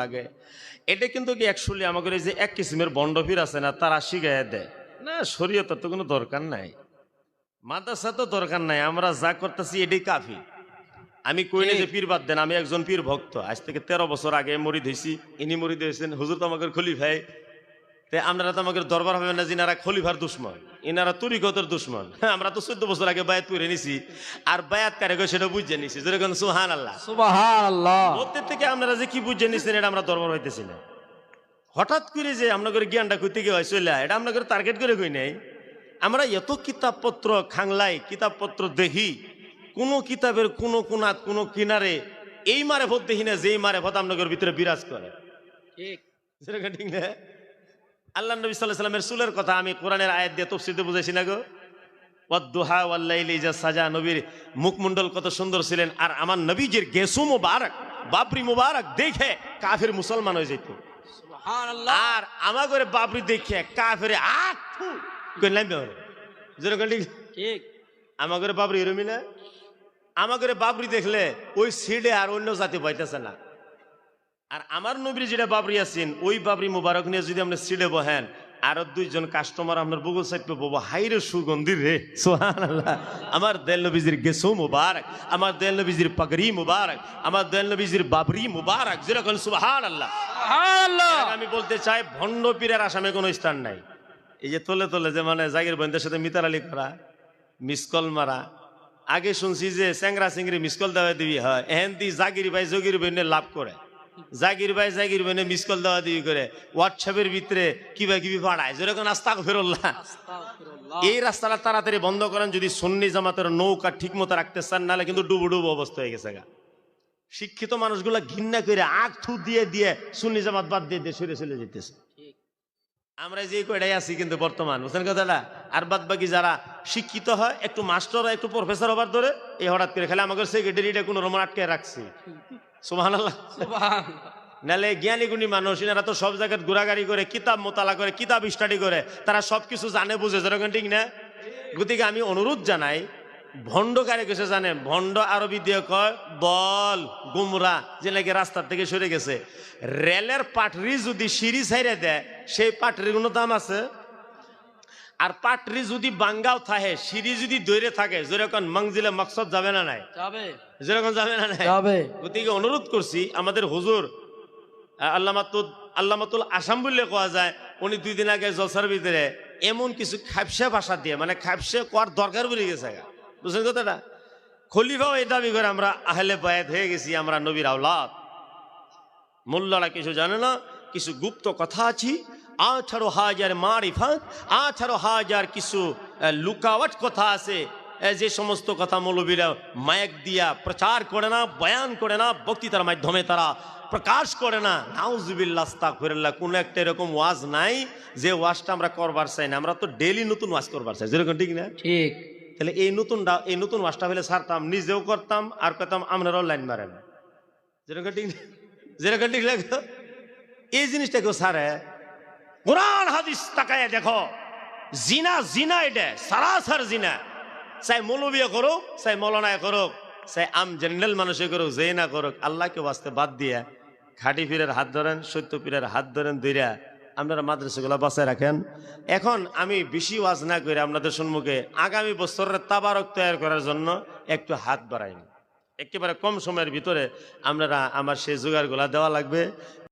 লাগে। এটা কিন্তু কি অ্যাকচুয়ালি আমাদের এই যে এক কিসিমের বন্ডফির আছে না তারা শিখাইয়া দেয়। না শরীয়তের তো কোনো দরকার নাই। মাদ্রাসা তো দরকার নাই আমরা যা করতেছি এটাই কাফি। আমি কই না যে পীর বাদ দেন আমি একজন পীর ভক্ত। আজ থেকে তেরো বছর আগে মরিদ হয়েছি ইনি মরিদ হয়েছেন হুজুর তো আমাকে খলিফাই। তে আপনারা তো আমাকে দরবার হবে না যে যিনারা খলিফার দুশ্মন ইনারা তরিকতের দুশ্মন। হ্যাঁ, আমরা তো চোদ্দ বছর আগে বায়াত করে নিছি। আর বায়াত কারে গো সেটা বুঝে নিছি। যেরকম সুহান আল্লাহ সুবহানাল্লাহ। মধ্যে থেকে আপনারা যে কি বুঝে নিছেন এটা আমরা দরবার হইতেছি না। হঠাৎ করে যে আপনাদের জ্ঞানটা কইতে গিয়ে চলে এটা আপনাদের টার্গেট করে কই নাই? আমরা এত কিতাবপত্র খাংলাই কিতাবপত্র দেখি কোনো কিতাবের কোনো কোনাত কোনো কিনারে এই মারে ভোট দেখি না যেই মারে ভোট আপনাদের ভিতরে বিরাজ করে। ঠিক। সেরকম ঠিক না? আল্লাহ নবী সাল্লাহ সাল্লামের চুলের কথা আমি কোরআনের আয়াত দিয়ে তফসিতে বুঝাইছি না গো। ওয়াদ্দুহা ওয়াল্লাইলি ইজা সাজা নবীর মুখমণ্ডল কত সুন্দর ছিলেন। আর আমার নবীজির গেসু মুবারক বাবরি মুবারক দেখে কাফের মুসলমান হয়ে যেত। আর আমার করে বাবরি দেখে কাফের যেরকম ঠিক। আমার করে বাবরি এরমি না? আমার করে বাবরি দেখলে ওই সিডে আর অন্য জাতি পাইতেছে না। আর আমার নবীর যেটা বাবরি আছেন ওই বাবরি মুবারক নিয়ে যদি আপনি সিডে বহেন আরও দুইজন কাস্টমার আপনার বুগল সাইড পে বলব হাইরে সুগন্ধি রে। সোহানাল্লাহ আমার দেল নবীজির গেসু মুবারক আমার দেল নবীজির পাগড়ি মুবারক আমার দেল নবীজির বাবরি মুবারক যেরকম সুবহান আল্লাহ আমি বলতে চাই ভণ্ড পীরের আসামে কোনো স্থান নাই। এই যে তোলে তোলে যে মানে জাগির বন্ধের সাথে মিতার আলী করা মিসকল মারা আগে শুনছি যে স্যাংরা সিংরি মিসকল দেওয়া দিবি হয় এহেন্তি জাগির ভাই জগির বইনে লাভ করে। জাগির ভাই জাগির বইনে মিসকল দেওয়া দিবি করে। হোয়াটসঅ্যাপের ভিতরে কিবা কিবি পাঠায়। যেরকম রাস্তা ফেরল্লা এই রাস্তাটা তাড়াতাড়ি বন্ধ করেন যদি সন্নি জামাতের নৌকা ঠিক মতো রাখতে চান নাহলে কিন্তু ডুবু ডুবু অবস্থা হয়ে গেছে গা। শিক্ষিত মানুষগুলা ঘৃণা করে আখ থু দিয়ে দিয়ে সুন্নি জামাত বাদ দিয়ে দিয়ে সরে চলে যেতেছে। আমরা যে কয়টাই আছি কিন্তু বর্তমান বুঝলেন কথাটা? আর বাদ বাকি যারা শিক্ষিত হয় একটু মাস্টার হয় একটু প্রফেসর হবার ধরে এই হঠাৎ করে খেলে আমাদের সেক্রেটারিটা কোনো রকম আটকে রাখছি। আল্লাহ সুবহানাল্লাহ। নালে জ্ঞানী গুণী মানুষ এনারা তো সব জায়গায় ঘোরাঘুরি করে কিতাব মোতালা করে কিতাব স্টাডি করে তারা সব কিছু জানে বুঝে যেরকম ঠিক না? গতিকে আমি অনুরোধ জানাই ভণ্ড কারে কিছু জানে ভণ্ড আরবি দিয়ে কয় বল গুমরা যে নাকি রাস্তার থেকে সরে গেছে। রেলের পাটরি যদি সিঁড়ি ছাইরে দেয় সেই পাটরির কোনো দাম আছে? আর পাটরি যদি বাঙ্গাও থাকে সিঁড়ি যদি দৈরে থাকে যেরকম মঞ্জিলে মকসদ যাবে না নাই? যাবে। যেরকম যাবে না নাই? যাবে। গতিকে অনুরোধ করছি আমাদের হুজুর আল্লামাতুল আল্লামাতুল আসাম বললে কোয়া যায় উনি দুই দিন আগে জলসার ভিতরে এমন কিছু খাপসে ভাষা দিয়ে মানে খাপসে কোয়ার দরকার পড়ে গেছে। বুঝলেন কথাটা? খলিফাও এই দাবি করে আমরা আহলে বায়াত হয়ে গেছি আমরা নবীর আওলাদ। মোল্লারা কিছু জানে না কিছু গুপ্ত কথা আছে আঠারো হাজার মারিফাত আঠারো হাজার কিছু লুকাওয়াট কথা আছে। যে সমস্ত কথা মৌলবীরা মায়ক দিয়া প্রচার করে না বয়ান করে না বক্তৃতার মাধ্যমে তারা প্রকাশ করে না নাউজুবিল্লাস্তা ফিরাল্লাহ কোনো একটা এরকম ওয়াজ নাই যে ওয়াজটা আমরা করবার চাই না। আমরা তো ডেলি নতুন ওয়াজ করবার চাই যেরকম ঠিক না? ঠিক। তাহলে এই নতুনটা এই নতুন ওয়াজটা হলে ছাড়তাম নিজেও করতাম আর করতাম আপনারাও লাইন মারেন। যেরকম ঠিক না? যেরকম ঠিক লাগে এই জিনিসটা কেউ ছাড়ে? কোরআন হাদিস তাকায় দেখো। জিনা জিনা এটা, সারাসার জিনা। চাই মৌলবিয়া করুক, চাই মৌলানায় করুক, চাই আম জেনারেল মানুষে করুক যে না করুক, আল্লাহকে বাঁচতে বাদ দিয়ে খাটি পীরের হাত ধরেন, সত্য পীরের হাত ধরেন দইরা আপনারা মাদ্রাসাগুলো বাঁচায় রাখেন। এখন আমি বেশি ওয়াজ না করে আপনাদের সম্মুখে আগামী বছরের তাবারক তৈরি করার জন্য একটু হাত বাড়াইনি। একেবারে কম সময়ের ভিতরে আপনারা আমার সেই জোগাড়গুলা দেওয়া লাগবে।